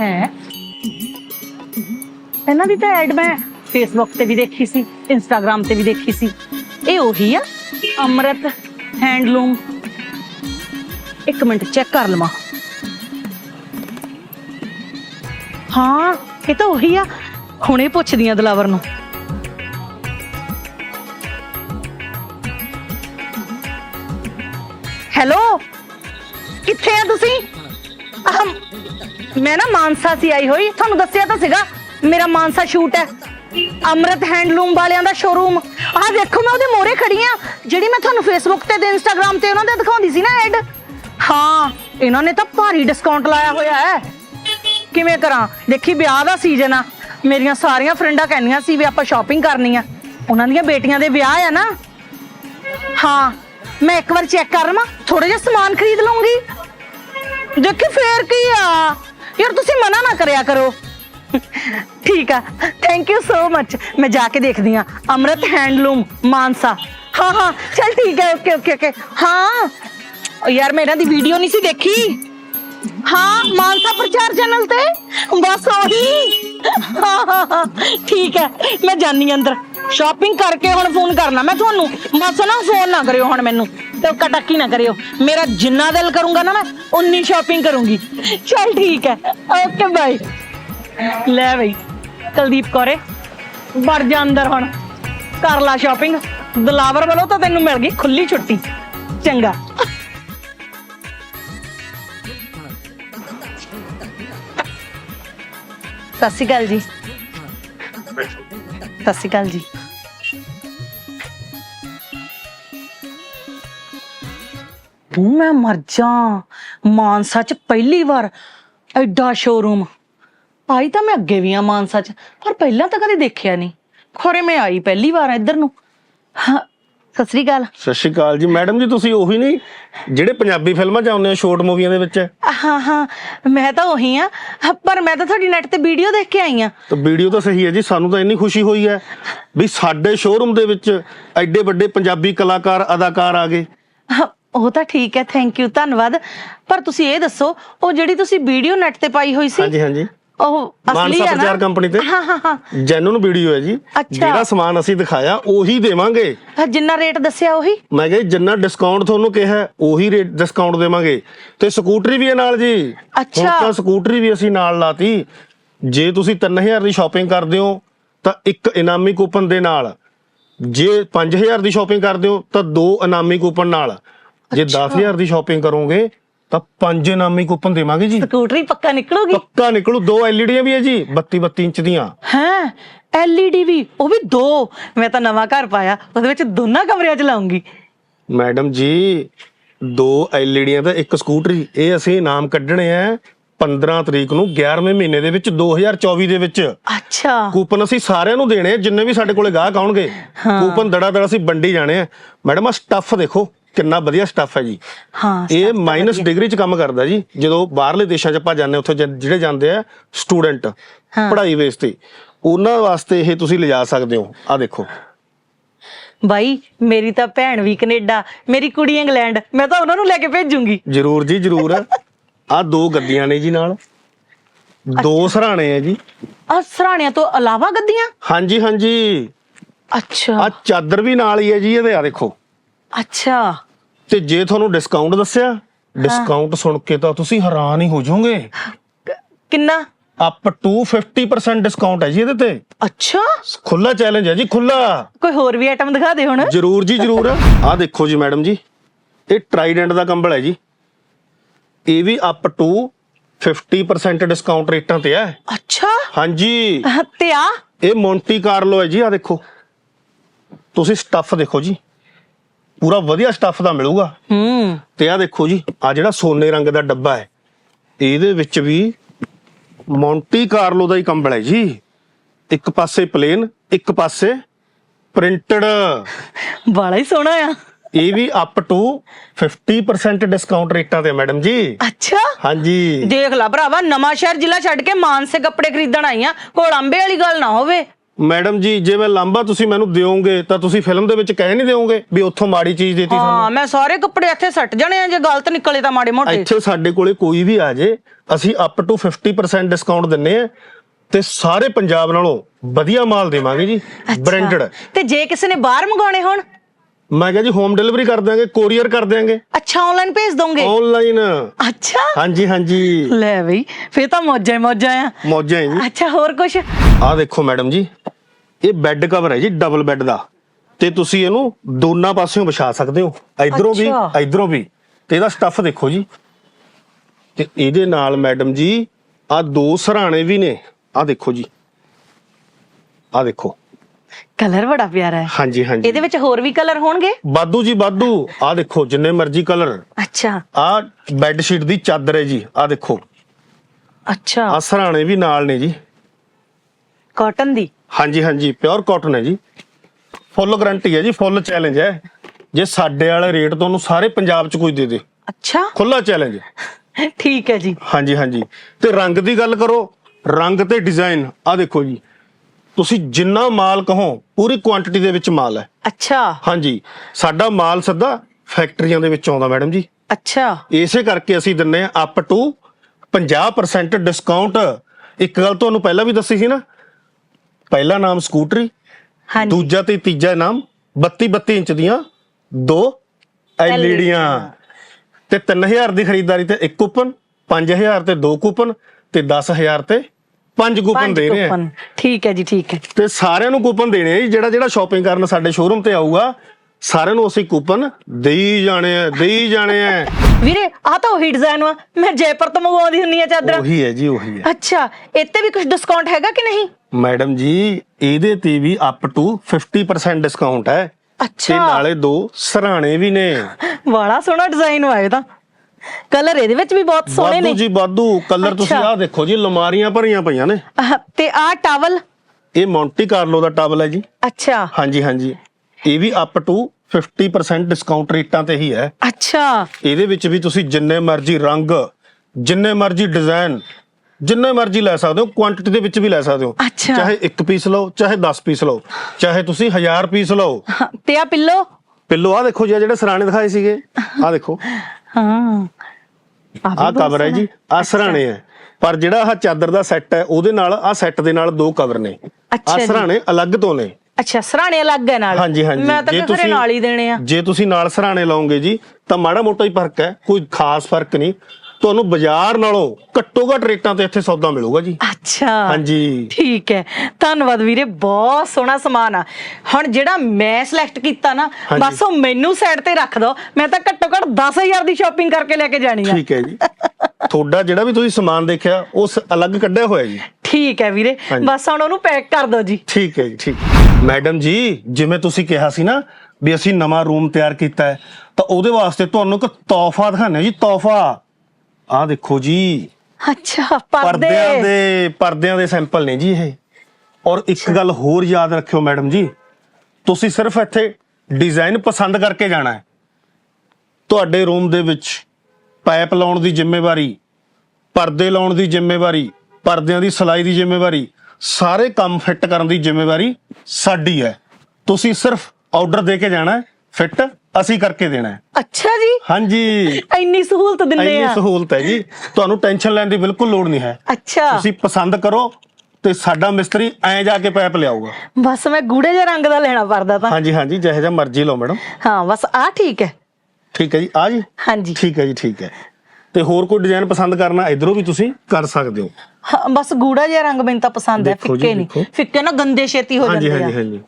ਹੈ। ਇਹਨਾਂ ਦੀ ਤਾਂ ਐਡ ਮੈਂ ਫੇਸਬੁੱਕ ਤੇ ਵੀ ਦੇਖੀ ਸੀ ਇੰਸਟਾਗ੍ਰam ਤੇ ਵੀ ਦੇਖੀ ਸੀ। ਇਹ ਉਹੀ ਆ, ਅਮਰਤ ਹੈਂਡਲੂਮ। ਇੱਕ ਮਿੰਟ, ਚੈੱਕ ਕਰ ਲਵਾਂ। ਹਾਂ, ਇਹ ਤਾਂ ਉਹੀ ਆ। ਹੁਣੇ ਪੁੱਛਦੀ ਆ ਦਲਾਵਰ ਨੂੰ। ਹੈਲੋ ਕਿੱਥੇ ਆ ਤੁਸੀਂ? ਅਹਮ, ਮੈਂ ਨਾ ਮਾਨਸਾ ਸੀ ਆਈ ਹੋਈ। ਤੁਹਾਨੂੰ ਦੱਸਿਆ ਤਾਂ ਸੀਗਾ ਮੇਰਾ ਮਾਨਸਾ ਸ਼ੂਟ ਹੈ। ਅਮਰਤ ਹੈਂਡਲੂਮ ਵਾਲਿਆਂ ਦਾ ਸ਼ੋਰੂਮ ਆਹ ਦੇਖੋ ਮੈਂ ਉਹਦੇ ਮੋਰੇ ਖੜੀ ਆ। ਜਿਹੜੀ ਮੈਂ ਤੁਹਾਨੂੰ ਫੇਸਬੁੱਕ ਤੇ ਤੇ ਇੰਸਟਾਗ੍ਰam ਤੇ ਉਹਨਾਂ ਦੇ ਦਿਖਾਉਂਦੀ ਸੀ ਨਾ ਐਡ ਹਾਂ ਇਹਨਾਂ ਨੇ ਤਾਂ ਭਾਰੀ ਡਿਸਕਾਊਂਟ ਲਾਇਆ ਹੋਇਆ ਹੈ। ਕਿਵੇਂ ਕਰਾਂ? ਦੇਖੀ ਵਿਆਹ ਦਾ ਸੀਜ਼ਨ ਆ। ਮੇਰੀਆਂ ਸਾਰੀਆਂ ਫਰੈਂਡਾਂ ਕਹਿੰਦੀਆਂ ਸੀ ਵੀ ਆਪਾਂ ਸ਼ਾਪਿੰਗ ਕਰਨੀ ਆ। ਉਹਨਾਂ ਦੀਆਂ ਬੇਟੀਆਂ ਦੇ ਵਿਆਹ ਆ ਨਾ। ਹਾਂ ਮੈਂ ਇੱਕ ਵਾਰ ਚੈੱਕ ਕਰ ਲਵਾਂ। ਥੋੜਾ ਜਿਹਾ ਸਮਾਨ ਖਰੀਦ ਲਵਾਂਗੀ ਦੇਖੀ ਫੇਰ ਕੀ ਆ? ਯਾਰ ਤੁਸੀਂ ਮਨਾ ਨਾ ਕਰਿਆ ਕਰੋ। ਠੀਕ ਆ। ਥੈਂਕ ਯੂ ਸੋ ਮਚ ਮੈਂ ਜਾ ਕੇ ਦੇਖਦੀ ਆ। ਅਮਰਤ ਹੈਂਡਲੂਮ ਮਾਨਸਾ। ਹਾਂ ਹਾਂ। ਚਲ ਠੀਕ ਹੈ ਓਕੇ ਓਕੇ ਓਕੇ ਹਾਂ। ਓ ਯਾਰ, ਮੈਂ ਇਹਨਾਂ ਦੀ ਵੀਡੀਓ ਨਹੀਂ ਸੀ ਦੇਖੀ। ਹਾਂ, ਮਾਨਸਾ ਪ੍ਰਚਾਰ ਚੈਨਲ ਤੇ। ਬਸ ਉਹੀ। ਠੀਕ ਹੈ, ਮੈਂ ਜਾਨੀ ਆਂ ਅੰਦਰ। ਸ਼ਾਪਿੰਗ ਕਰਕੇ ਹੁਣ ਫੋਨ ਕਰਨਾ। ਮੈਂ ਤੁਹਾਨੂੰ ਬਸ ਨਾ ਫੋਨ ਨਾ ਕਰਿਓ ਹੁਣ ਮੈਨੂੰ ਤੇ ਕਟਾਕੀ ਨਾ ਕਰਿਓ। ਮੇਰਾ ਜਿੰਨਾ ਦਿਲ ਕਰੂੰਗਾ ਨਾ ਮੈਂ ਉਨੀ ਸ਼ਾਪਿੰਗ ਕਰੂੰਗੀ। ਚਲ ਠੀਕ ਹੈ। ਓਕੇ ਬਾਈ ਲੈ ਬਈ, ਕੁਲਦੀਪ ਕੌਰੇ ਵੜ ਜਾ ਅੰਦਰ ਹੁਣ। ਕਰ ਲਾ ਸ਼ਾਪਿੰਗ ਦਲਾਵਰ ਵੱਲੋਂ ਤਾਂ ਤੈਨੂੰ ਮਿਲ ਗਈ ਖੁੱਲੀ ਛੁੱਟੀ। ਚੰਗਾ। ਸਤਿ ਸ਼੍ਰੀ ਅਕਾਲ ਜੀ। ਸਤਿ ਸ਼੍ਰੀ ਅਕਾਲ ਜੀ। ਤੂੰ ਮੈਂ ਮਰ ਜਾ ਮਾਨਸਾ ਚ ਪਹਿਲੀ ਵਾਰ ਐਡਾ ਸ਼ੋਰੂਮ ਆਈ ਤਾਂ ਮੈਂ ਅੱਗੇ ਵੀ ਆ ਮਾਨਸਾ ਚ ਪਰ ਪਹਿਲਾਂ ਤਾਂ ਕਦੇ ਦੇਖਿਆ ਨਹੀਂ। ਖੋਰੇ ਮੈਂ ਆਈ ਪਹਿਲੀ ਵਾਰ ਇੱਧਰ ਨੂੰ। ਹਾਂ ਸਤਿ ਸ਼੍ਰੀ ਅਕਾਲ। ਸਤਿ ਸ਼੍ਰੀ ਅਕਾਲ ਜੀ। ਮੈਡਮ ਜੀ ਤੁਸੀਂ ਉਹੀ ਨਹੀਂ ਜਿਹੜੇ ਪੰਜਾਬੀ ਫਿਲਮਾਂ 'ਚ ਆਉਂਦੇ ਆ ਸ਼ਾਰਟ ਮੂਵੀਆਂ ਦੇ ਵਿੱਚ? ਹਾਂ ਹਾਂ ਮੈਂ ਤਾਂ ਉਹੀ ਆ। ਪਰ ਮੈਂ ਤਾਂ ਤੁਹਾਡੀ ਨੈਟ ਤੇ ਵੀਡੀਓ ਦੇਖ ਕੇ ਆਈ ਆ। ਤਾਂ ਵੀਡੀਓ ਤਾਂ ਸਹੀ ਹੈ ਜੀ ਸਾਨੂੰ ਤਾਂ ਇੰਨੀ ਖੁਸ਼ੀ ਹੋਈ ਹੈ ਵੀ ਸਾਡੇ ਸ਼ੋਰੂਮ ਦੇ ਵਿੱਚ ਐਡੇ ਵੱਡੇ ਪੰਜਾਬੀ ਕਲਾਕਾਰ ਅਦਾਕਾਰ ਆ ਗਏ। ਹਾਂ, ਉਹ ਤਾਂ ਠੀਕ ਹੈ ਥੈਂਕ ਯੂ ਧੰਨਵਾਦ। ਪਰ ਤੁਸੀਂ ਇਹ ਦੱਸੋ ਉਹ ਜਿਹੜੀ ਤੁਸੀਂ ਵੀਡੀਓ ਨੈਟ ਤੇ ਪਾਈ ਹੋਈ ਸੀ ਹਾਂਜੀ ਹਾਂਜੀ। ਉਹ ਅਸਲੀ ਮਾਨਸਾ ਹੈ ਨਾ? ਪ੍ਰਚਾਰ ਕੰਪਨੀ ਤੇ। ਹਾਂ ਹਾਂ ਹਾਂ। ਜੈਨੂਨ ਵੀਡੀਓ ਹੈ ਜੀ। ਅੱਛਾ। ਜਿਹੜਾ ਸਮਾਨ ਅਸੀਂ ਦਿਖਾਇਆ ਉਹੀ ਦੇਵਾਂਗੇ। ਹਾਂ, ਜਿੰਨਾ ਰੇਟ ਦੱਸਿਆ ਉਹੀ? ਮੈਂ ਕਿਹਾ ਜੀ, ਜਿੰਨਾ ਡਿਸਕਾਊਂਟ ਤੁਹਾਨੂੰ ਕਿਹਾ ਹੈ, ਉਹੀ ਰੇਟ ਡਿਸਕਾਊਂਟ ਦੇਵਾਂਗੇ। ਤੇ ਸਕੂਟਰੀ ਵੀ ਹੈ ਨਾਲ ਜੀ। ਹੁਣ ਅੱਛਾ। ਤਾਂ ਸਕੂਟਰੀ ਵੀ ਅਸੀਂ ਨਾਲ ਲਾਤੀ। ਜੇ ਤੁਸੀਂ 3000 ਦੀ ਸ਼ਾਪਿੰਗ ਕਰਦੇ ਹੋ ਤਾਂ ਇੱਕ ਇਨਾਮੀ ਕੂਪਨ ਦੇ ਨਾਲ। ਜੇ 5000 ਦੀ ਸ਼ਾਪਿੰਗ ਕਰਦੇ ਹੋ ਤਾਂ ਦੋ ਇਨਾਮੀ ਕੂਪਨ ਨਾਲ। ਜੇ 10000 ਦੀ ਸ਼ਾਪਿੰਗ ਕਰੋਗੇ ਤਾਂ ਪੰਜ ਇਨਾਮੀ ਕੂਪਨ ਦੇਵਾਂਗੇ ਜੀ। ਸਕੂਟਰੀ ਪੱਕਾ ਨਿਕਲੂਗੀ? ਪੱਕਾ ਨਿਕਲੂ ਦੋ ਐਲਈਡੀਆਂ ਵੀ ਹੈ ਜੀ 32 32 ਇੰਚ ਦੀਆਂ। ਹਾਂ? ਐਲਈਡੀ ਵੀ ਉਹ ਵੀ ਦੋ। ਮੈਂ ਤਾਂ ਨਵਾਂ ਘਰ ਪਾਇਆ ਉਹਦੇ ਵਿੱਚ ਦੋਨਾਂ ਕਮਰਿਆਂ 'ਚ ਲਾਉਂਗੀ। ਮੈਡਮ ਜੀ ਦੋ ਐਲਈਡੀਆਂ ਦਾ ਇੱਕ ਸਕੂਟਰੀ ਇਹ ਅਸੀਂ ਇਨਾਮ ਕੱਢਣੇ ਆ 15 ਤਰੀਕ ਨੂੰ 11ਵੇਂ ਮਹੀਨੇ ਦੇ ਵਿੱਚ 2024 ਦੇ ਵਿੱਚ। ਅੱਛਾ। ਕੂਪਨ ਅਸੀਂ ਸਾਰਿਆਂ ਨੂੰ ਦੇਣੇ ਆ ਜਿੰਨੇ ਵੀ ਸਾਡੇ ਕੋਲੇ ਗਾਹਕ ਆਉਣਗੇ। ਕੂਪਨ ਦੜਾ ਦੜਾ ਅਸੀਂ ਵੰਡੀ ਜਾਣੇ ਆ। ਮੈਡਮ ਆ ਸਟੱਫ ਦੇਖੋ। ਕਿੰਨਾ ਵਧੀਆ ਸਟੱਫ ਹੈ ਜੀ। ਹਾਂ ਇਹ ਮਾਈਨਸ ਡਿਗਰੀ ਚ ਕੰਮ ਕਰਦਾ ਜੀ। ਜਦੋਂ ਬਾਹਰਲੇ ਦੇਸ਼ਾਂ 'ਚ ਆਪਾਂ ਜਾਂਦੇ ਉੱਥੇ ਜਿਹੜੇ ਜਾਂਦੇ ਆ ਸਟੂਡੈਂਟ ਪੜ੍ਹਾਈ ਬੇਸ ਤੇ। ਉਹਨਾਂ ਵਾਸਤੇ ਇਹ ਤੁਸੀਂ ਲਿਜਾ ਸਕਦੇ ਹੋ। ਆ ਦੇਖੋ। ਬਾਈ ਮੇਰੀ ਤਾਂ ਭੈਣ ਵੀ ਕੈਨੇਡਾ ਮੇਰੀ ਕੁੜੀ ਇੰਗਲੈਂਡ ਮੈਂ ਤਾਂ ਉਹਨਾਂ ਨੂੰ ਲੈ ਕੇ ਭੇਜੂੰਗੀ। ਜਰੂਰ ਜੀ ਜਰੂਰ। ਆ ਦੋ ਗੱਦੀਆਂ ਨੇ ਜੀ ਨਾਲ। ਦੋ ਸਰਾਣੇ ਆ ਜੀ। ਆ ਸਰਾਣਿਆਂ ਤੋਂ ਇਲਾਵਾ ਗੱਦੀਆਂ ਹਾਂਜੀ ਹਾਂਜੀ। ਅੱਛਾ। ਆ ਚਾਦਰ ਵੀ ਨਾਲ ਹੀ ਹੈ ਜੀ ਇਹਦੇ ਆ ਦੇਖੋ। ਅੱਛਾ। ਤੇ ਜੇ ਤੁਹਾਨੂੰ ਡਿਸਕਾਊਂਟ ਦੱਸਿਆ ਡਿਸਕਾਊਂਟ ਸੁਣ ਕੇ ਤਾਂ ਤੁਸੀਂ ਹੈਰਾਨ ਹੀ ਹੋ ਜਾਓਗੇ। ਕਿੰਨਾ? ਅਪ ਟੂ 50% ਡਿਸਕਾਊਂਟ ਹੈ ਜੀ ਇਹਦੇ ਤੇ। ਅੱਛਾ। ਖੁੱਲਾ ਚੈਲੰਜ ਹੈ ਜੀ ਖੁੱਲਾ ਕੋਈ ਹੋਰ ਵੀ ਆਈਟਮ ਦਿਖਾ ਦੇ ਹੁਣ। ਜਰੂਰ ਜੀ ਜਰੂਰ। ਆ ਦੇਖੋ ਜੀ ਮੈਡਮ ਜੀ ਇਹ ਟਰਾਈਡੈਂਟ ਦਾ ਕੰਬਲ ਹੈ ਜੀ। ਇਹ ਵੀ ਅਪ ਟੂ 50% ਡਿਸਕਾਊਂਟ ਰੇਟਾਂ ਤੇ ਹੈ। ਅੱਛਾ। ਹਾਂਜੀ। ਤੇ ਆ? ਇਹ ਮੌਂਟੀ ਕਾਰਲੋ ਹੈ ਜੀ ਆ ਦੇਖੋ। ਤੁਸੀਂ ਸਟੱਫ ਦੇਖੋ ਜੀ। ਪੂਰਾ ਵਧੀਆ ਸਟੱਫ ਦਾ ਮਿਲੂਗਾ। ਹੂੰ। ਤੇ ਆ ਦੇਖੋ ਜੀ ਆ ਜਿਹੜਾ ਸੋਨੇ ਰੰਗ ਦਾ ਡੱਬਾ ਹੈ ਇਹਦੇ ਵਿੱਚ ਵੀ ਮੌਂਟੀ ਕਾਰਲੋ ਦਾ ਹੀ ਕੰਬਲ ਹੈ ਜੀ। ਇੱਕ ਪਾਸੇ ਪਲੇਨ ਇੱਕ ਪਾਸੇ ਪ੍ਰਿੰਟਡ ਬਾਲਾ ਹੀ ਸੋਹਣਾ ਆ। ਇਹ ਵੀ ਅਪ ਟੂ 50% ਡਿਸਕਾਊਂਟ ਰੇਟਾਂ ਤੇ ਮੈਡਮ ਜੀ। ਅੱਛਾ। ਹਾਂਜੀ। ਦੇਖ ਲੈ ਭਰਾਵਾ ਨਵਾਂ ਸ਼ਹਿਰ ਜ਼ਿਲ੍ਹਾ ਛੱਡ ਕੇ ਮਾਨਸੇ ਕੱਪੜੇ ਖਰੀਦਣ ਆਈਆਂ ਕੋਲ ਅੰਬੇ ਵਾਲੀ ਗੱਲ ਨਾ ਹੋਵੇ। ਮੈਡਮ ਜੀ ਜੇ ਮੈਂ ਲਾਂਬਾ ਤੁਸੀਂ ਮੈਨੂੰ ਦਿਓਗੇ ਤਾਂ ਤੁਸੀਂ ਫਿਲਮ ਦੇ ਵਿੱਚ ਕਹਿ ਨਹੀਂ ਦਿਓਗੇ ਵੀ ਉੱਥੋਂ ਮਾੜੀ ਚੀਜ਼ ਦਿੱਤੀ ਸਾਨੂੰ? ਹਾਂ ਮੈਂ ਸਾਰੇ ਕੱਪੜੇ ਇੱਥੇ ਸੱਟ ਜਾਣੇ ਆ ਜੇ ਗਲਤ ਨਿਕਲੇ ਤਾਂ ਮਾੜੇ ਮੋਟੇ। ਇੱਥੇ ਸਾਡੇ ਕੋਲੇ ਕੋਈ ਵੀ ਆ ਜੇ ਅਸੀਂ ਅਪ ਟੂ 50% ਡਿਸਕਾਊਂਟ ਦਿੰਨੇ ਆ ਤੇ ਸਾਰੇ ਪੰਜਾਬ ਨਾਲੋਂ ਵਧੀਆ ਮਾਲ ਦੇਵਾਂਗੇ ਜੀ ਬ੍ਰਾਂਡਡ ਤੇ ਜੇ ਕਿਸੇ ਨੇ ਬਾਹਰ ਮੰਗਾਉਣੇ ਹੋਣ ਮੈਂ ਕਿਹਾ ਜੀ ਹੋਮ ਡਿਲੀਵਰੀ ਕਰ ਦਿਆਂਗੇ ਕੋਰੀਅਰ ਕਰ ਦਿਆਂਗੇ। ਅੱਛਾ ਆਨਲਾਈਨ ਭੇਜ ਦੋਗੇ? ਆਨਲਾਈਨ ਅੱਛਾ। ਹਾਂਜੀ ਹਾਂਜੀ। ਲੈ ਬਈ ਫੇਰ ਤਾਂ ਮੌਜਾਂ ਹੀ ਮੌਜਾਂ ਆ। ਮੌਜਾਂ ਹੈ ਜੀ। ਅੱਛਾ ਹੋਰ ਕੁਛ? ਆਹ ਦੇਖੋ ਮੈਡਮ ਜੀ ਇਹ ਬੈੱਡ ਕਵਰ ਹੈ ਜੀ ਡਬਲ ਬੈੱਡ ਦਾ। ਤੇ ਤੁਸੀਂ ਇਹਨੂੰ ਦੋਨਾਂ ਪਾਸਿਓਂ ਵਿਛਾ ਸਕਦੇ ਹੋ ਇਧਰੋਂ ਵੀ ਅੱਛਾ। ਇਧਰੋਂ ਵੀ। ਤੇ ਇਹਦਾ ਸਟੱਫ ਦੇਖੋ ਜੀ। ਤੇ ਇਹਦੇ ਨਾਲ ਮੈਡਮ ਜੀ ਆ ਦੋ ਸਰਾਣੇ ਵੀ ਨੇ। ਆਹ ਦੇਖੋ ਜੀ। ਆਹ ਦੇਖੋ। ਕਲਰ ਬੜਾ ਪਿਆਰਾ ਹੈ। ਹਾਂਜੀ ਹਾਂਜੀ। ਇਹਦੇ ਵਿੱਚ ਹੋਰ ਵੀ ਕਲਰ ਹੋਣਗੇ? ਬਾਦੂ ਜੀ ਬਾਦੂ ਆਹ ਦੇਖੋ ਜਿੰਨੇ ਮਰਜ਼ੀ ਕਲਰ। ਅੱਛਾ। ਆਹ ਬੈੱਡ ਸ਼ੀਟ ਦੀ ਚਾਦਰ ਹੈ ਜੀ ਆਹ ਦੇਖੋ। ਅੱਛਾ। ਆਹ ਸਰਾਣੇ ਵੀ ਨਾਲ ਨੇ ਜੀ। ਕਾਟਨ ਦੀ? ਹਾਂਜੀ ਹਾਂਜੀ ਪਿਓਰ ਕਾਟਨ ਹੈ ਜੀ। ਫੁੱਲ ਗਾਰੰਟੀ ਹੈ ਜੀ ਫੁੱਲ ਚੈਲੰਜ ਹੈ। ਜੇ ਸਾਡੇ ਵਾਲੇ ਰੇਟ ਤੁਹਾਨੂੰ ਸਾਰੇ ਪੰਜਾਬ 'ਚ ਕੋਈ ਦੇ ਦੇ। ਅੱਛਾ। ਖੁੱਲਾ ਚੈਲੰਜ ਠੀਕ ਹੈ ਜੀ। ਹਾਂਜੀ ਹਾਂਜੀ। ਤੇ ਰੰਗ ਦੀ ਗੱਲ ਕਰੋ ਰੰਗ ਤੇ ਡਿਜ਼ਾਈਨ ਆ ਦੇਖੋ ਜੀ। ਤੁਸੀਂ ਜਿੰਨਾ ਮਾਲ ਕਹੋ ਪੂਰੀ ਕੁਆਂਟੀਟੀ ਦੇ ਵਿੱਚ ਮਾਲ ਹੈ। ਅੱਛਾ। ਹਾਂਜੀ। ਸਾਡਾ ਮਾਲ ਸਿੱਧਾ ਫੈਕਟਰੀਆਂ ਦੇ ਵਿੱਚ ਆਉਂਦਾ ਮੈਡਮ ਜੀ। ਅੱਛਾ। ਇਸੇ ਕਰਕੇ ਅਸੀਂ ਦਿੰਨੇ ਆ ਅਪ ਟੂ 50% ਡਿਸਕਾਊਂਟ ਇੱਕ ਗੱਲ ਤੁਹਾਨੂੰ ਪਹਿਲਾਂ ਵੀ ਦੱਸੀ ਸੀ ਨਾ ਪਹਿਲਾ ਨਾਮ ਸਕੂਟਰੀ ਹਾਂਜੀ। ਦੂਜਾ ਤੇ ਤੀਜਾ ਨਾਮ 32 32 ਇੰਚ ਦੀਆਂ ਦੋ ਐਲਈਡੀਆਂ। ਤੇ 3000 ਦੀ ਖਰੀਦਦਾਰੀ ਤੇ ਇੱਕ ਕੂਪਨ 5000 ਤੇ ਦੋ ਕੂਪਨ ਤੇ 10000 ਤੇ ਪੰਜ ਕੂਪਨ ਪੰਜ ਦੇ ਰਹੇ ਆ। ਠੀਕ ਹੈ ਜੀ ਠੀਕ ਹੈ। ਤੇ ਸਾਰਿਆਂ ਨੂੰ ਕੂਪਨ ਦੇਣੇ ਆ ਜੀ। ਜਿਹੜਾ ਜਿਹੜਾ ਸ਼ਾਪਿੰਗ ਕਰਨ ਸਾਡੇ ਸ਼ੋਰੂਮ ਤੇ ਆਊਗਾ ਸਾਰਿਆਂ ਨੂੰ ਅਸੀਂ ਕੂਪਨ ਦੇਈ ਜਾਣੇ ਆ ਦੇਈ ਜਾਣੇ ਆ। ਵੀਰੇ ਆ ਤਾਂ ਉਹੀ ਡਿਜ਼ਾਈਨ ਵਾ। ਮੈਂ ਜੈਪੁਰ ਤੋਂ ਮੰਗਵਾਉਂਦੀ ਹੁੰਨੀ ਆ ਚਾਦਰਾਂ। ਉਹੀ ਹੈ ਜੀ ਉਹੀ ਹੈ। ਅੱਛਾ ਇੱਥੇ ਵੀ ਕੁਝ ਡਿਸਕਾਊਂਟ ਹੈਗਾ ਕਿ ਨਹੀਂ? ਮੈਡਮ ਜੀ ਇਹਦੇ ਤੇ ਵੀ ਅਪ ਟੂ 50% ਡਿਸਕਾਊਂਟ ਹੈ। ਤੇ ਅੱਛਾ। ਨਾਲੇ ਦੋ ਸਰਾਣੇ ਵੀ ਨੇ। ਬੜਾ ਸੋਹਣਾ ਡਿਜ਼ਾਈਨ ਵਾ ਇਹ ਤਾਂ। ਕਲਰ ਇਹਦੇ ਵਿੱਚ ਵੀ ਬਹੁਤ ਸੋਹਣੇ ਵਾਧੂ ਨੇ। ਜੀ ਵਾਧੂ। ਕਲਰ ਤੁਸੀਂ। ਆਹ ਦੇਖੋ ਜੀ ਲਮਾਰੀਆਂ ਭਰੀਆਂ ਪਈਆਂ ਨੇ। ਆਹ, ਤੇ ਆ ਟਾਵਲ? ਇਹ ਮੌਂਟੀ ਕਾਰਲੋ ਦਾ ਟਾਵਲ ਹੈ ਜੀ। ਅੱਛਾ। ਹਾਂਜੀ ਹਾਂਜੀ। ਇਹ ਵੀ ਅਪ ਟੂ 50% ਡਿਸਕਾਊਂਟ ਰੇਟਾਂ ਤੇ ਹੀ ਹੈ। ਅੱਛਾ। ਇਹਦੇ ਵਿੱਚ ਵੀ ਤੁਸੀਂ ਜਿੰਨੇ ਮਰਜ਼ੀ ਰੰਗ ਜਿੰਨੇ ਮਰਜ਼ੀ ਡਿਜ਼ਾਈਨ ਜਿੰਨੇ ਮਰਜ਼ੀ ਲੈ ਸਕਦੇ ਹੋ ਕੁਆਂਟੀਟੀ ਦੇ ਵਿੱਚ ਵੀ ਲੈ ਸਕਦੇ ਹੋ। ਅੱਛਾ। ਚਾਹੇ 1 ਪੀਸ ਲਓ ਚਾਹੇ 10 ਪੀਸ ਲਓ ਚਾਹੇ ਤੁਸੀਂ 1000 ਪੀਸ ਲਓ। ਹਾਂ, ਤੇ ਆ ਪਿੱਲੋ ਪਿੱਲੋ ਆ ਦੇਖੋ ਜੀ ਆਹ ਜਿਹੜੇ ਸਰਾਣੇ ਦਿਖਾਏ ਸੀਗੇ ਆ ਦੇਖੋ। ਹਾਂ। ਆਹ ਵੀ ਆਹ ਬਹੁਤ ਕਵਰ ਹੈ ਜੀ ਸਰਾਣੇ ਹੈ। ਪਰ ਜਿਹੜਾ ਆਹ ਚਾਦਰ ਦਾ ਸੈੱਟ ਹੈ ਉਹਦੇ ਨਾਲ ਆਹ ਸੈੱਟ ਦੇ ਨਾਲ ਦੋ ਕਵਰ ਨੇ। ਅੱਛਾ ਜੀ। ਸਰਾਣੇ ਅਲੱਗ ਤੋਂ ਨੇ। ਅੱਛਾ ਸਰਾਣੇ ਅਲੱਗ ਹੈ ਨਾਲ। ਹਾਂਜੀ ਹਾਂਜੀ। ਮੈਂ ਤਾਂ ਕਿਹੜੇ ਨਾਲ ਹੀ ਦੇਣੇ ਆ। ਜੇ ਤੁਸੀਂ ਨਾਲ ਸਰਾਣੇ ਲਾਓਗੇ ਜੀ ਤਾਂ ਮਾੜਾ ਮੋਟਾ ਹੀ ਫ਼ਰਕ ਹੈ ਕੋਈ ਖਾਸ ਫ਼ਰਕ ਨਹੀਂ। ਤੁਹਾਨੂੰ ਬਾਜ਼ਾਰ ਨਾਲੋਂ ਘੱਟੋ ਘੱਟ ਰੇਟਾਂ ਤੇ ਇੱਥੇ ਸੌਦਾ ਮਿਲੂਗਾ ਜੀ। ਅੱਛਾ। ਹਾਂਜੀ। ਠੀਕ ਹੈ। ਧੰਨਵਾਦ ਵੀਰੇ ਬਹੁਤ ਸੋਹਣਾ ਸਮਾਨ ਆ। ਹੁਣ ਜਿਹੜਾ ਮੈਂ ਸਿਲੈਕਟ ਕੀਤਾ ਨਾ ਹਾਂਜੀ। ਬਸ ਉਹ ਮੈਨੂੰ ਸਾਈਡ ਤੇ ਰੱਖ ਦੋ। ਮੈਂ ਤਾਂ ਘੱਟੋ ਘੱਟ 10000 ਦੀ ਸ਼ਾਪਿੰਗ ਕਰਕੇ ਲੈ ਕੇ ਜਾਣੀ ਆ। ਠੀਕ ਹੈ ਜੀ। ਤੁਹਾਡਾ ਜਿਹੜਾ ਵੀ ਤੁਸੀਂ ਸਮਾਨ ਦੇਖਿਆ ਉਸ ਅਲੱਗ ਕੱਢਿਆ ਹੋਇਆ ਜੀ। ਠੀਕ ਹੈ ਵੀਰੇ। ਹਾਂਜੀ। ਬਸ ਹੁਣ ਉਹਨੂੰ ਪੈਕ ਕਰ ਦਿਓ ਜੀ। ਠੀਕ ਹੈ ਜੀ ਠੀਕ। ਮੈਡਮ ਜੀ ਜਿਵੇਂ ਤੁਸੀਂ ਕਿਹਾ ਸੀ ਨਾ ਵੀ ਅਸੀਂ ਨਵਾਂ ਰੂਮ ਤਿਆਰ ਕੀਤਾ ਹੈ ਤਾਂ ਉਹਦੇ ਵਾਸਤੇ ਤੁਹਾਨੂੰ ਇੱਕ ਤੋਹਫਾ ਦਿਖਾਣਾ ਜੀ ਤੋਹਫਾ। ਆਹ ਦੇਖੋ ਜੀ। ਅੱਛਾ ਪਰਦੇ। ਪਰਦਿਆਂ ਦੇ ਪਰਦਿਆਂ ਦੇ ਸੈਂਪਲ ਨੇ ਜੀ ਇਹ। ਔਰ ਇੱਕ ਗੱਲ ਹੋਰ ਯਾਦ ਰੱਖਿਓ ਮੈਡਮ ਜੀ। ਤੁਸੀਂ ਸਿਰਫ ਇੱਥੇ ਡਿਜ਼ਾਈਨ ਪਸੰਦ ਕਰਕੇ ਜਾਣਾ ਹੈ। ਤੁਹਾਡੇ ਰੂਮ ਦੇ ਵਿੱਚ ਪਾਈਪ ਲਾਉਣ ਦੀ ਜ਼ਿੰਮੇਵਾਰੀ ਪਰਦੇ ਲਾਉਣ ਦੀ ਜ਼ਿੰਮੇਵਾਰੀ ਪਰਦਿਆਂ ਦੀ ਸਲਾਈ ਦੀ ਜ਼ਿੰਮੇਵਾਰੀ ਸਾਰੇ ਕੰਮ ਫਿੱਟ ਕਰਨ ਦੀ ਜ਼ਿੰਮੇਵਾਰੀ ਸਾਡੀ ਹੈ। ਤੁਸੀਂ ਸਿਰਫ ਆਰਡਰ ਦੇ ਕੇ ਜਾਣਾ ਹੈ। ਫਿੱਟ ਅਸੀਂ ਕਰਕੇ ਦੇਣਾ ਹੈ। ਅੱਛਾ ਜੀ। ਹਾਂਜੀ। ਇੰਨੀ ਸਹੂਲਤ ਦਿੰਦੇ ਇੰਨੀ ਆ। ਸਹੂਲਤ ਹੈ ਜੀ। ਤੁਹਾਨੂੰ ਟੈਨਸ਼ਨ ਲੈਣ ਦੀ ਬਿਲਕੁਲ ਲੋੜ ਨਹੀਂ ਹੈ। ਅੱਛਾ। ਤੁਸੀਂ ਪਸੰਦ ਕਰੋ ਤੇ ਸਾਡਾ ਮਿਸਤਰੀ ਐ ਜਾ ਕੇ ਪਾਈਪ ਲਿਆਊਗਾ। ਬਸ ਮੈਂ ਗੂੜੇ ਜਿਹੇ ਰੰਗ ਦਾ ਲੈਣਾ ਪਰਦਾ ਤਾਂ। ਹਾਂਜੀ ਹਾਂਜੀ ਜਿਹੋ ਜਿਹਾ ਮਰਜ਼ੀ ਲਓ ਮੈਡਮ। ਹਾਂ ਬਸ ਆ ਠੀਕ ਹੈ। ਠੀਕ ਹੈ ਜੀ ਆ ਜੀ। ਹਾਂਜੀ। ਠੀਕ ਹੈ ਜੀ ਠੀਕ ਹੈ। ਤੇ ਹੋਰ ਕੋਈ ਡਿਜ਼ਾਈਨ ਪਸੰਦ ਕਰਨਾ ਇਧਰੋਂ ਵੀ ਤੁਸੀਂ ਕਰ ਸਕਦੇ ਹੋ। ਹਾਂ, ਬਸ ਗੂੜਾ ਜਿਹਾ ਰੰਗ ਮੈਨੂੰ ਤਾਂ ਪਸੰਦ ਹੈ ਦੇਖੋ ਜੀ, ਫਿੱਕੇ ਨਹੀਂ। ਫਿੱਕੇ ਨਾ ਗੰਦੇ ਛੇਤੀ ਹੋ ਹਾਂਜੀ ਜਾਂਦੇ ਹਾਂਜੀ ਆ। ਹਾਂਜੀ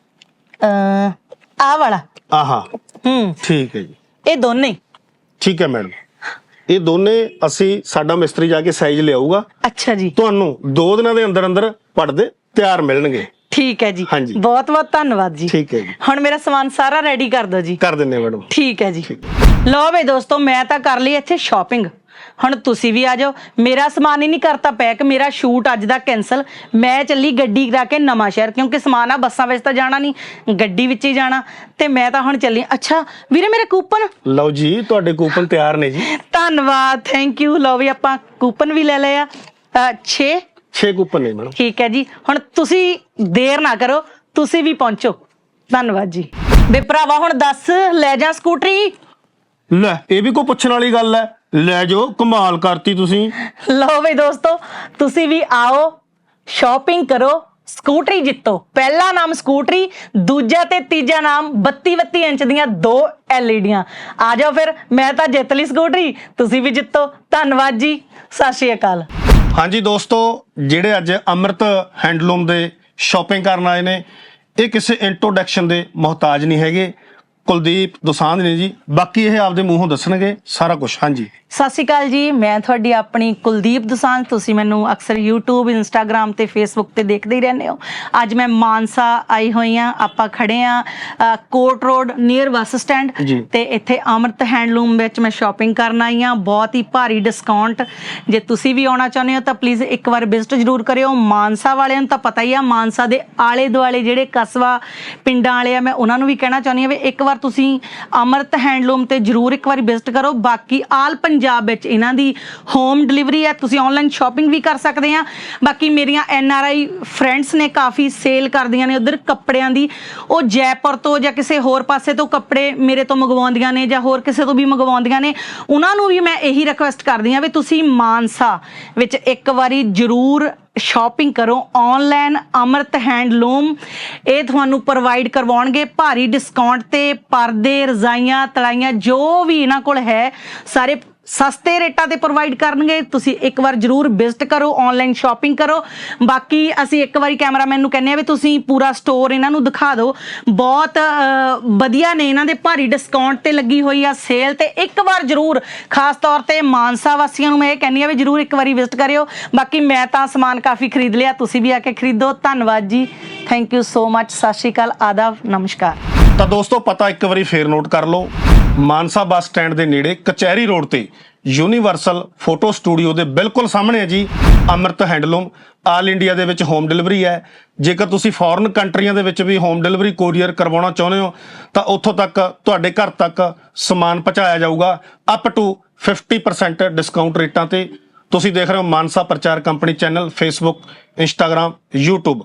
ਅ ਆ ਵਾਲਾ। ਆਹਾ। ਹੂੰ। ਠੀਕ ਹੈ ਜੀ। ਇਹ ਦੋਨੇ? ਠੀਕ ਹੈ ਮੈਡਮ। ਇਹ ਦੋਨੇ ਅਸੀਂ ਸਾਡਾ ਮਿਸਤਰੀ ਜਾ ਕੇ ਸਾਈਜ਼ ਲਿਆਊਗਾ। ਅੱਛਾ ਜੀ। ਤੁਹਾਨੂੰ 2 ਦਿਨਾਂ ਦੇ ਅੰਦਰ ਅੰਦਰ ਪੜਦੇ ਤਿਆਰ ਮਿਲਣਗੇ। ਠੀਕ ਹੈ ਜੀ। ਹਾਂਜੀ। ਬਹੁਤ ਬਹੁਤ ਧੰਨਵਾਦ ਜੀ। ਠੀਕ ਹੈ ਜੀ। ਹੁਣ ਮੇਰਾ ਸਮਾਨ ਸਾਰਾ ਰੈਡੀ ਕਰ ਦਿਓ ਜੀ। ਕਰ ਦਿੰਨੇ ਮੈਡਮ। ਠੀਕ ਹੈ ਜੀ। ਲਓ ਬਈ ਦੋਸਤੋ ਮੈਂ ਤਾਂ ਕਰ ਲਈ ਇੱਥੇ ਸ਼ਾਪਿੰਗ ਹੁਣ ਤੁਸੀਂ ਵੀ ਆ ਜਾਓ। ਮੇਰਾ ਸਮਾਨ ਹੀ ਨਹੀਂ ਕਰਤਾ ਪੈਕ ਮੇਰਾ ਸ਼ੂਟ ਅੱਜ ਦਾ ਕੈਨਸਲ ਮੈਂ ਚੱਲੀ ਗੱਡੀ ਕਰਾ ਕੇ ਨਵਾਂ ਸ਼ਹਿਰ ਕਿਉਂਕਿ ਸਮਾਨ ਆ ਬੱਸਾਂ ਵਿੱਚ ਤਾਂ ਜਾਣਾ ਨਹੀਂ ਗੱਡੀ ਵਿੱਚ ਹੀ ਜਾਣਾ। ਤੇ ਮੈਂ ਤਾਂ ਹੁਣ ਚੱਲੀ। ਅੱਛਾ ਵੀਰੇ ਮੇਰੇ ਕੂਪਨ? ਲਓ ਜੀ ਤੁਹਾਡੇ ਕੂਪਨ ਤਿਆਰ ਨੇ ਜੀ। ਧੰਨਵਾਦ ਥੈਂਕ ਯੂ ਲਓ ਵੀ ਆਪਾਂ ਕੂਪਨ ਵੀ ਲੈ ਲਏ ਆ। 6 6 ਕੂਪਨ ਨੇ ਮੈਡਮ। ਠੀਕ ਹੈ ਜੀ। ਹੁਣ ਤੁਸੀਂ ਦੇਰ ਨਾ ਕਰੋ ਤੁਸੀਂ ਵੀ ਪਹੁੰਚੋ। ਧੰਨਵਾਦ ਜੀ। ਵੇ ਭਰਾਵਾ ਹੁਣ ਦੱਸ ਲੈ ਜਾ ਸਕੂਟਰੀ। ਲੈ ਇਹ ਵੀ ਕੋਈ ਪੁੱਛਣ ਵਾਲੀ ਗੱਲ ਹੈ। ਲੈ ਜਾਓ ਕਮਾਲ ਕਰਤੀ ਤੁਸੀਂ। ਲਓ ਬਈ ਦੋਸਤੋ ਤੁਸੀਂ ਵੀ ਆਓ ਸ਼ਾਪਿੰਗ ਕਰੋ ਸਕੂਟਰੀ ਜਿੱਤੋ। ਪਹਿਲਾ ਨਾਮ ਸਕੂਟਰੀ ਦੂਜਾ ਤੇ ਤੀਜਾ ਨਾਮ 32 32 ਇੰਚ ਦੀਆਂ ਦੋ ਐਲਈਡੀਆਂ। ਆ ਜਾਓ ਫਿਰ ਮੈਂ ਤਾਂ ਜਿੱਤ ਲਈ ਸਕੂਟਰੀ ਤੁਸੀਂ ਵੀ ਜਿੱਤੋ। ਧੰਨਵਾਦ ਜੀ ਸਤਿ ਸ਼੍ਰੀ ਅਕਾਲ। ਹਾਂਜੀ ਦੋਸਤੋ ਜਿਹੜੇ ਅੱਜ ਅੰਮ੍ਰਿਤ ਹੈਂਡਲੂਮ ਦੇ ਸ਼ਾਪਿੰਗ ਕਰਨ ਆਏ ਨੇ ਇਹ ਕਿਸੇ ਇੰਟਰੋਡਕਸ਼ਨ ਦੇ ਮੁਹਤਾਜ ਨਹੀਂ ਹੈਗੇ। ਕੁਲਦੀਪ ਦੋਸਾਂਝ ਨੇ ਜੀ। ਬਾਕੀ ਇਹ ਆਪਦੇ ਮੂੰਹੋਂ ਦੱਸਣਗੇ ਸਾਰਾ ਕੁਝ ਹਾਂਜੀ। ਸਤਿ ਸ਼੍ਰੀ ਅਕਾਲ ਜੀ। ਮੈਂ ਤੁਹਾਡੀ ਆਪਣੀ ਕੁਲਦੀਪ ਦੁਸਾਂਝ। ਤੁਸੀਂ ਮੈਨੂੰ ਅਕਸਰ YouTube Instagram ਤੇ Facebook ਤੇ ਦੇਖਦੇ ਹੀ ਰਹਿੰਦੇ ਹੋ। ਅੱਜ ਮੈਂ ਮਾਨਸਾ ਆਈ ਹੋਈ ਆ ਆਪਾਂ ਖੜੇ ਆ Kot road near bus stand. ਤੇ ਇੱਥੇ ਅਮਰਤ ਹੈਂਡਲੂਮ ਵਿੱਚ ਮੈਂ ਸ਼ਾਪਿੰਗ ਕਰਨ ਆਈ ਆ ਬਹੁਤ ਹੀ ਭਾਰੀ ਡਿਸਕਾਊਂਟ ਜੇ ਤੁਸੀਂ ਵੀ ਆਉਣਾ ਚਾਹੁੰਦੇ ਹੋ ਤਾਂ ਪਲੀਜ਼ ਇੱਕ ਵਾਰ ਵਿਜ਼ਿਟ ਜ਼ਰੂਰ ਕਰਿਓ। ਮਾਨਸਾ ਵਾਲਿਆਂ ਨੂੰ ਤਾਂ ਪਤਾ ਹੀ ਆ ਮਾਨਸਾ ਦੇ ਆਲੇ ਦੁਆਲੇ ਜਿਹੜੇ ਕਸਬਾ ਪਿੰਡਾਂ ਵਾਲੇ ਆ ਮੈਂ ਉਹਨਾਂ ਨੂੰ ਵੀ ਕਹਿਣਾ ਚਾਹੁੰਦੀ ਆ ਵੀ ਇੱਕ ਵਾਰ ਤੁਸੀਂ ਅਮਰਤ ਹੈਂਡਲੂਮ ਤੇ ਜ਼ਰੂਰ ਇੱਕ ਵਾਰੀ ਵਿਜ਼ਿਟ ਕਰੋ। ਬਾਕੀ ਆਲ ਪੰਜਾਬ ਵਿੱਚ ਇਹਨਾਂ ਦੀ ਹੋਮ ਡਿਲੀਵਰੀ ਹੈ। ਤੁਸੀਂ ਆਨਲਾਈਨ ਸ਼ਾਪਿੰਗ ਵੀ ਕਰ ਸਕਦੇ ਆ। ਬਾਕੀ ਮੇਰੀਆਂ ਐਨ ਆਰ ਆਈ ਫਰੈਂਡਸ ਨੇ ਕਾਫੀ ਸੇਲ ਕਰਦੀਆਂ ਨੇ ਉਧਰ ਕੱਪੜਿਆਂ ਦੀ। ਉਹ ਜੈਪੁਰ ਤੋਂ ਜਾਂ ਕਿਸੇ ਹੋਰ ਪਾਸੇ ਤੋਂ ਕੱਪੜੇ ਮੇਰੇ ਤੋਂ ਮੰਗਵਾਉਂਦੀਆਂ ਨੇ ਜਾਂ ਹੋਰ ਕਿਸੇ ਤੋਂ ਵੀ ਮੰਗਵਾਉਂਦੀਆਂ ਨੇ। ਉਹਨਾਂ ਨੂੰ ਵੀ ਮੈਂ ਇਹੀ ਰਿਕੁਐਸਟ ਕਰਦੀ ਆ ਵੀ ਤੁਸੀਂ ਮਾਨਸਾ ਵਿੱਚ ਇੱਕ ਵਾਰੀ ਜ਼ਰੂਰ ਸ਼ਾਪਿੰਗ ਕਰੋ ਆਨਲਾਈਨ ਅਮਰਤ ਹੈਂਡਲੂਮ ਇਹ ਤੁਹਾਨੂੰ ਪ੍ਰੋਵਾਈਡ ਕਰਵਾਉਣਗੇ। ਭਾਰੀ ਡਿਸਕਾਊਂਟ ਤੇ ਪਰਦੇ, ਰਜ਼ਾਈਆਂ, ਤਲਾਈਆਂ, ਜੋ ਵੀ ਇਹਨਾਂ ਕੋਲ ਹੈ, ਸਾਰੇ ਸਸਤੇ ਰੇਟਾਂ ਤੇ ਪ੍ਰੋਵਾਈਡ ਕਰਨਗੇ। ਤੁਸੀਂ ਇੱਕ ਵਾਰ ਜਰੂਰ ਵਿਜ਼ਿਟ ਕਰੋ ਆਨਲਾਈਨ ਸ਼ਾਪਿੰਗ ਕਰੋ। ਬਾਕੀ ਅਸੀਂ ਇੱਕ ਵਾਰੀ ਕੈਮਰਾਮੈਨ ਨੂੰ ਕਹਿੰਦੇ ਆ ਵੀ ਤੁਸੀਂ ਪੂਰਾ ਸਟੋਰ ਇਹਨਾਂ ਨੂੰ ਦਿਖਾ ਦਿਓ। ਬਹੁਤ ਵਧੀਆ ਨੇ ਇਹਨਾਂ ਦੇ ਭਾਰੀ ਡਿਸਕਾਊਂਟ ਤੇ ਲੱਗੀ ਹੋਈ ਆ ਸੇਲ ਤੇ। ਇੱਕ ਵਾਰ ਜਰੂਰ, ਖਾਸ ਤੌਰ ਤੇ ਮਾਨਸਾ ਵਾਸੀਆਂ ਨੂੰ ਮੈਂ ਇਹ ਕਹਿੰਦੀ ਆ ਵੀ ਜਰੂਰ ਇੱਕ ਵਾਰੀ ਵਿਜ਼ਿਟ ਕਰਿਓ। ਬਾਕੀ ਮੈਂ ਤਾਂ ਸਮਾਨ ਕਾਫੀ ਖਰੀਦ ਲਿਆ, ਤੁਸੀਂ ਵੀ ਆ ਕੇ ਖਰੀਦੋ। ਧੰਨਵਾਦ ਜੀ। ਥੈਂਕ ਯੂ ਸੋ ਮੱਚ ਸਤਿ ਸ਼੍ਰੀ ਅਕਾਲ। ਆਦਾਬ। ਨਮਸਕਾਰ। ਤਾਂ ਦੋਸਤੋ, ਪਤਾ ਇੱਕ ਵਾਰੀ ਫੇਰ ਨੋਟ ਕਰ ਲਓ। ਮਾਨਸਾ ਬੱਸ ਸਟੈਂਡ ਦੇ ਨੇੜੇ ਕਚਹਿਰੀ ਰੋਡ ਤੇ ਯੂਨੀਵਰਸਲ ਫੋਟੋ ਸਟੂਡੀਓ ਦੇ ਬਿਲਕੁਲ ਸਾਹਮਣੇ ਹੈ ਜੀ। ਅਮਰਤ ਹੈਂਡਲੂਮ, ਆਲ ਇੰਡੀਆ ਦੇ ਵਿੱਚ ਹੋਮ ਡਿਲੀਵਰੀ ਹੈ। ਜੇਕਰ ਤੁਸੀਂ ਫੋਰਨ ਕੰਟਰੀਆਂ ਦੇ ਵਿੱਚ ਵੀ ਹੋਮ ਡਿਲੀਵਰੀ ਕੋਰੀਅਰ ਕਰਵਾਉਣਾ ਚਾਹੁੰਦੇ ਹੋ, ਤਾਂ ਉੱਥੋਂ ਤੱਕ ਤੁਹਾਡੇ ਘਰ ਤੱਕ ਸਮਾਨ ਪਹੁੰਚਾਇਆ ਜਾਊਗਾ। ਅਪ ਟੂ 50% ਡਿਸਕਾਊਂਟ ਰੇਟਾਂ ਤੇ ਤੁਸੀਂ ਦੇਖ ਰਹੇ ਹੋ ਮਾਨਸਾ ਪ੍ਰਚਾਰ company channel Facebook Instagram YouTube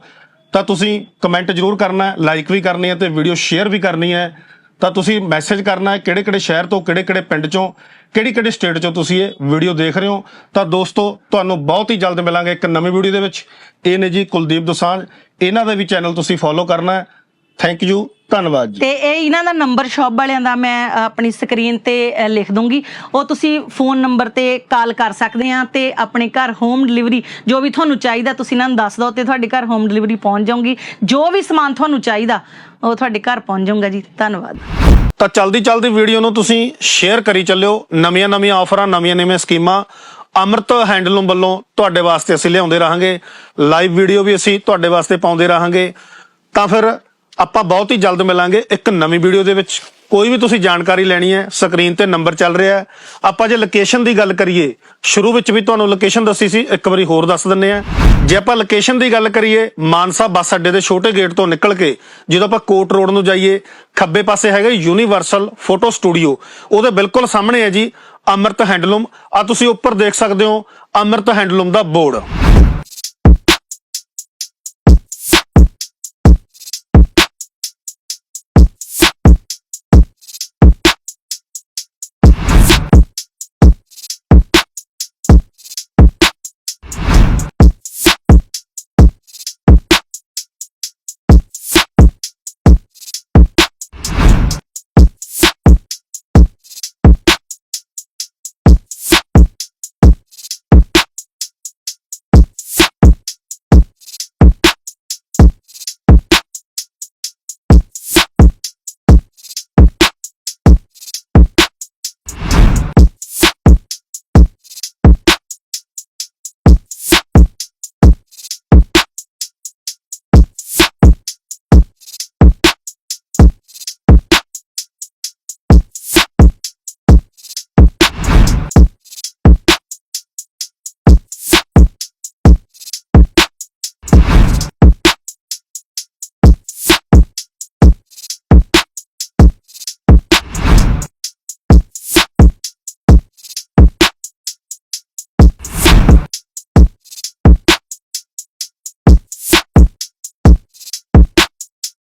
ਤਾਂ ਤੁਸੀਂ ਕਮੈਂਟ ਜ਼ਰੂਰ ਕਰਨਾ ਹੈ ਲਾਈਕ ਵੀ ਕਰਨੀ ਹੈ ਤੇ ਵੀਡੀਓ ਸ਼ੇਅਰ ਵੀ ਕਰਨੀ ਹੈ। ਤਾਂ ਤੁਸੀਂ ਮੈਸੇਜ ਕਰਨਾ ਹੈ ਕਿਹੜੇ ਕਿਹੜੇ ਸ਼ਹਿਰ ਤੋਂ, ਕਿਹੜੇ ਕਿਹੜੇ ਪਿੰਡ ਚੋਂ, ਕਿਹੜੀ ਕਿਹੜੀ ਸਟੇਟ ਚੋਂ ਤੁਸੀਂ ਇਹ ਵੀਡੀਓ ਦੇਖ ਰਹੇ ਹੋ। ਤਾਂ ਦੋਸਤੋ, ਤੁਹਾਨੂੰ ਬਹੁਤ ਹੀ ਜਲਦ ਮਿਲਾਂਗੇ ਇੱਕ ਨਵੀਂ ਵੀਡੀਓ ਦੇ ਵਿੱਚ। ਇਹ ਨੇ ਜੀ ਕੁਲਦੀਪ ਦੋਸਾਂਝ। ਇਹਨਾਂ ਦਾ ਵੀ ਚੈਨਲ ਤੁਸੀਂ ਫੋਲੋ ਕਰਨਾ ਹੈ। ਥੈਂਕ ਯੂ ਧੰਨਵਾਦ ਜੀ। ਤੇ ਇਹ ਇਹਨਾਂ ਦਾ ਨੰਬਰ ਸ਼ਾਪ ਵਾਲਿਆਂ ਦਾ ਮੈਂ ਆਪਣੀ ਸਕਰੀਨ ਤੇ ਲਿਖ ਦੂੰਗੀ। ਉਹ ਤੁਸੀਂ ਫੋਨ ਨੰਬਰ ਤੇ ਕਾਲ ਕਰ ਸਕਦੇ ਆ ਤੇ ਆਪਣੇ ਘਰ ਹੋਮ ਡਿਲੀਵਰੀ ਜੋ ਵੀ ਤੁਹਾਨੂੰ ਚਾਹੀਦਾ ਤੁਸੀਂ ਇਹਨਾਂ ਨੂੰ ਦੱਸ ਦਿਓ ਤੇ ਤੁਹਾਡੇ ਘਰ ਹੋਮ ਡਿਲੀਵਰੀ ਪਹੁੰਚ ਜਾਊਗੀ। ਜੋ ਵੀ ਸਮਾਨ ਤੁਹਾਨੂੰ ਚਾਹੀਦਾ ਉਹ ਤੁਹਾਡੇ ਘਰ ਪਹੁੰਚ ਜਾਊਗਾ ਜੀ। ਧੰਨਵਾਦ। ਤਾਂ ਚਲਦੀ ਚਲਦੀ ਵੀਡੀਓ ਨੂੰ ਤੁਸੀਂ ਸ਼ੇਅਰ ਕਰੀ ਚੱਲਿਓ। ਨਵੀਆਂ ਨਵੀਆਂ ਆਫਰਾਂ ਨਵੀਆਂ ਨਵੀਆਂ ਸਕੀਮਾਂ ਅਮਰਤ ਹੈਂਡਲੂਮ ਵੱਲੋਂ ਤੁਹਾਡੇ ਵਾਸਤੇ ਅਸੀਂ ਲਿਆਉਂਦੇ ਰਹਾਂਗੇ। ਲਾਈਵ ਵੀਡੀਓ ਵੀ ਅਸੀਂ ਤੁਹਾਡੇ ਵਾਸਤੇ ਪਾਉਂਦੇ ਰਹਾਂਗੇ। ਤਾਂ ਫਿਰ ਆਪਾਂ ਬਹੁਤ ਹੀ ਜਲਦ ਮਿਲਾਂਗੇ ਇੱਕ ਨਵੀਂ ਵੀਡੀਓ ਦੇ ਵਿੱਚ। ਕੋਈ ਵੀ ਤੁਸੀਂ ਜਾਣਕਾਰੀ ਲੈਣੀ ਹੈ, ਸਕਰੀਨ ਤੇ ਨੰਬਰ ਚੱਲ ਰਿਹਾ ਹੈ। ਆਪਾਂ ਜੇ ਲੋਕੇਸ਼ਨ ਦੀ ਗੱਲ ਕਰੀਏ, ਸ਼ੁਰੂ ਵਿੱਚ ਵੀ ਤੁਹਾਨੂੰ ਲੋਕੇਸ਼ਨ ਦੱਸੀ ਸੀ, ਇੱਕ ਵਾਰੀ ਹੋਰ ਦੱਸ ਦਿੰਨੇ ਆ ਜੇ ਆਪਾਂ ਲੋਕੇਸ਼ਨ ਦੀ ਗੱਲ ਕਰੀਏ, ਮਾਨਸਾ ਬੱਸ ਅੱਡੇ ਦੇ ਛੋਟੇ ਗੇਟ ਤੋਂ ਨਿਕਲ ਕੇ, ਜਦੋਂ ਆਪਾਂ ਕੋਟ ਰੋਡ ਨੂੰ ਜਾਈਏ, ਖੱਬੇ ਪਾਸੇ ਹੈਗਾ ਯੂਨੀਵਰਸਲ ਫੋਟੋ ਸਟੂਡੀਓ ਉਹਦੇ ਬਿਲਕੁਲ ਸਾਹਮਣੇ ਹੈ ਜੀ, ਅਮਰਤ ਹੈਂਡਲੂਮ ਆ ਤੁਸੀਂ ਉੱਪਰ ਦੇਖ ਸਕਦੇ ਹੋ, ਅਮਰਤ ਹੈਂਡਲੂਮ ਦਾ ਬੋਰਡ।